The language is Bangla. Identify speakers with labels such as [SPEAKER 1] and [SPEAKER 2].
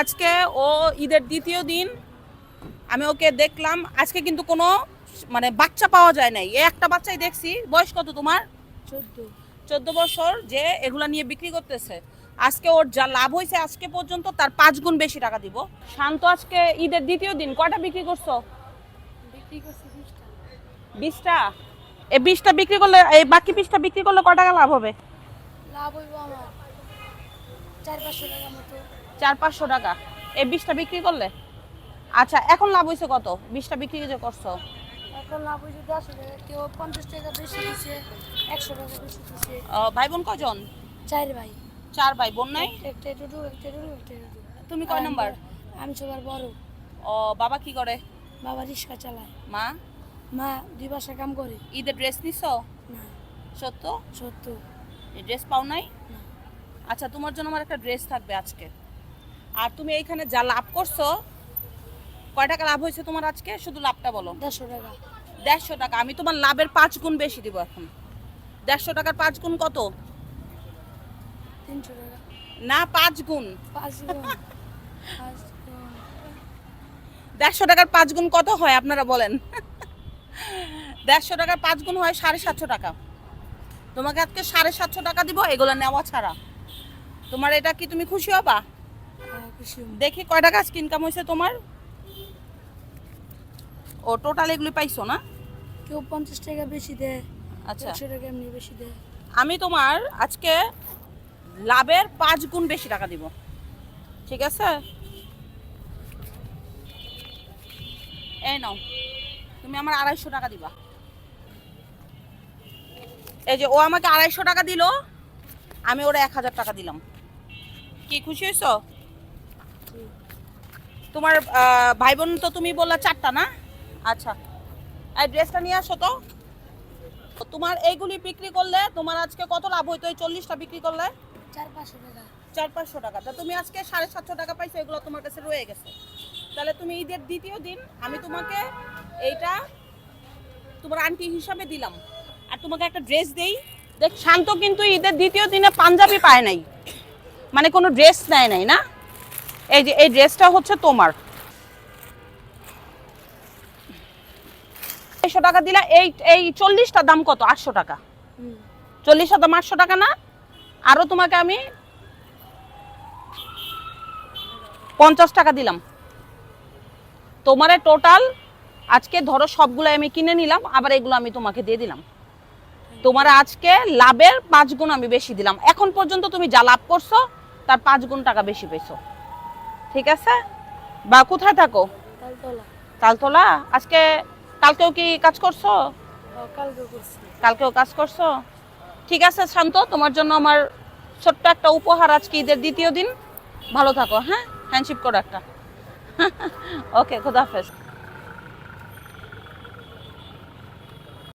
[SPEAKER 1] আজকে ও ঈদের দ্বিতীয় দিন আমি ওকে দেখলাম আজকে কিন্তু কোনো মানে বাচ্চা পাওয়া যায় নাই। এই একটা বাচ্চাই দেখছি বয়স কত তোমার?
[SPEAKER 2] চোদ্দ।
[SPEAKER 1] চোদ্দ বছর যে এগুলা নিয়ে বিক্রি করতেছে। আজকে ওর যা লাভ হয়েছে আজকে পর্যন্ত তার পাঁচ গুণ বেশি টাকা দিব। শান্ত আজকে ঈদের দ্বিতীয় দিন কয়টা বিক্রি করছ?
[SPEAKER 2] বিশটা?
[SPEAKER 1] এই বিশটা বিক্রি করলে এই বাকি বিশটা বিক্রি করলে কয় টাকা লাভ হবে?
[SPEAKER 2] লাভ হইব আমার চার পাঁচশো টাকার মতো।
[SPEAKER 1] চার পাঁচশো টাকা। এই বিশটা বিক্রি করলে? আচ্ছা এখন লাভ হয়েছে কত? বিশটা বিক্রি যে করছ।
[SPEAKER 2] এখন লাভ টাকা বেশি
[SPEAKER 1] ভাই বোন কজন
[SPEAKER 2] চার ভাই।
[SPEAKER 1] চার ভাই বোন নাই? তুমি কয় নাম্বার?
[SPEAKER 2] আমি সবার বড়।
[SPEAKER 1] ও বাবা কি করে?
[SPEAKER 2] বাবা রিক্সা চালায়।
[SPEAKER 1] মা?
[SPEAKER 2] মা দুই বাসা কাম করে।
[SPEAKER 1] ঈদের ড্রেস নিছো?
[SPEAKER 2] না।
[SPEAKER 1] সত্য?
[SPEAKER 2] সত্য।
[SPEAKER 1] ড্রেস পাও নাই? আচ্ছা তোমার জন্য আমার একটা ড্রেস থাকবে আজকে। আর তুমি এইখানে যা লাভ করছ কয় টাকা লাভ হয়েছে তোমার আজকে? শুধু লাভটা বলো।
[SPEAKER 2] দেড়শো টাকা।
[SPEAKER 1] দেড়শো টাকা। আমি তোমার লাভের পাঁচ গুণ বেশি দিব এখন। দেড়শো টাকার পাঁচ গুণ কত?
[SPEAKER 2] তিনশো টাকা।
[SPEAKER 1] না পাঁচ গুণ।
[SPEAKER 2] পাঁচ গুণ।
[SPEAKER 1] দেড়শো টাকার পাঁচ গুণ কত হয় আপনারা বলেন? দেড়শো টাকার পাঁচ গুণ হয় সাড়ে সাতশো টাকা। তোমাকে আজকে সাড়ে সাতশো টাকা দিব এগুলো নেওয়া ছাড়া। তোমার এটা কি তুমি খুশি হবা। দেখি কয় টাকা আজকে ইনকাম হয়েছে তোমার? ও টোটাল এগুলি পাইছো না?
[SPEAKER 2] কেউ পঞ্চাশ টাকা বেশি দেয়
[SPEAKER 1] আচ্ছা।
[SPEAKER 2] একশো টাকা এমনি বেশি দেয়।
[SPEAKER 1] আমি তোমার আজকে লাভের পাঁচ গুণ বেশি টাকা দিব। ঠিক আছে? এই নাও তুমি আমার আড়াইশো টাকা দিবা। এই যে ও আমাকে আড়াইশো টাকা দিল আমি ওরা এক হাজার টাকা দিলাম। কি খুশি হয়েছো? তোমার ভাই বোন তো তুমি বললা চারটা না? আচ্ছা। এই ড্রেসটা নিয়ে আসো তো তো। তোমার এইগুলি বিক্রি করলে তোমার আজকে কত লাভ হইতো? এই চল্লিশটা বিক্রি করলে?
[SPEAKER 2] চার পাঁচশো টাকা।
[SPEAKER 1] চার পাঁচশো টাকা। তা তুমি আজকে সাড়ে সাতশো টাকা পাইছো এগুলো তোমার কাছে রয়ে গেছে। তাহলে তুমি ঈদের দ্বিতীয় দিন আমি তোমাকে এইটা তোমার আন্টি হিসাবে দিলাম। আর তোমাকে একটা ড্রেস দেই। দেখ শান্ত কিন্তু ঈদের দ্বিতীয় দিনে পাঞ্জাবি পায় নাই। মানে কোনো ড্রেস নেয় নাই না? এই যে এই ড্রেসটা হচ্ছে তোমার। আড়াইশো টাকা দিলা এই এই চল্লিশটা দাম কত? আটশো টাকা। চল্লিশটা দাম আটশো টাকা না? আরও তোমাকে আমি পঞ্চাশ টাকা দিলাম। তোমারে টোটাল আজকে ধরো সবগুলো আমি কিনে নিলাম আবার এগুলো আমি তোমাকে দিয়ে দিলাম। তোমার আজকে লাভের পাঁচ গুণ আমি বেশি দিলাম। এখন পর্যন্ত তুমি যা লাভ করছ তার পাঁচ গুণ টাকা বেশি পেয়েছ। ঠিক আছে? বা কোথায় থাকো?
[SPEAKER 2] তালতলা।
[SPEAKER 1] তালতলা? আজকে কালকেও কি কাজ করছ?
[SPEAKER 2] করছি।
[SPEAKER 1] কালকেও কাজ করছ? ঠিক আছে শান্ত তোমার জন্য আমার ছোট্ট একটা উপহার আজকে ঈদের দ্বিতীয় দিন। ভালো থাকো হ্যাঁ? হ্যান্ডশিপ করো একটা। ওকে খুদাহাফেজ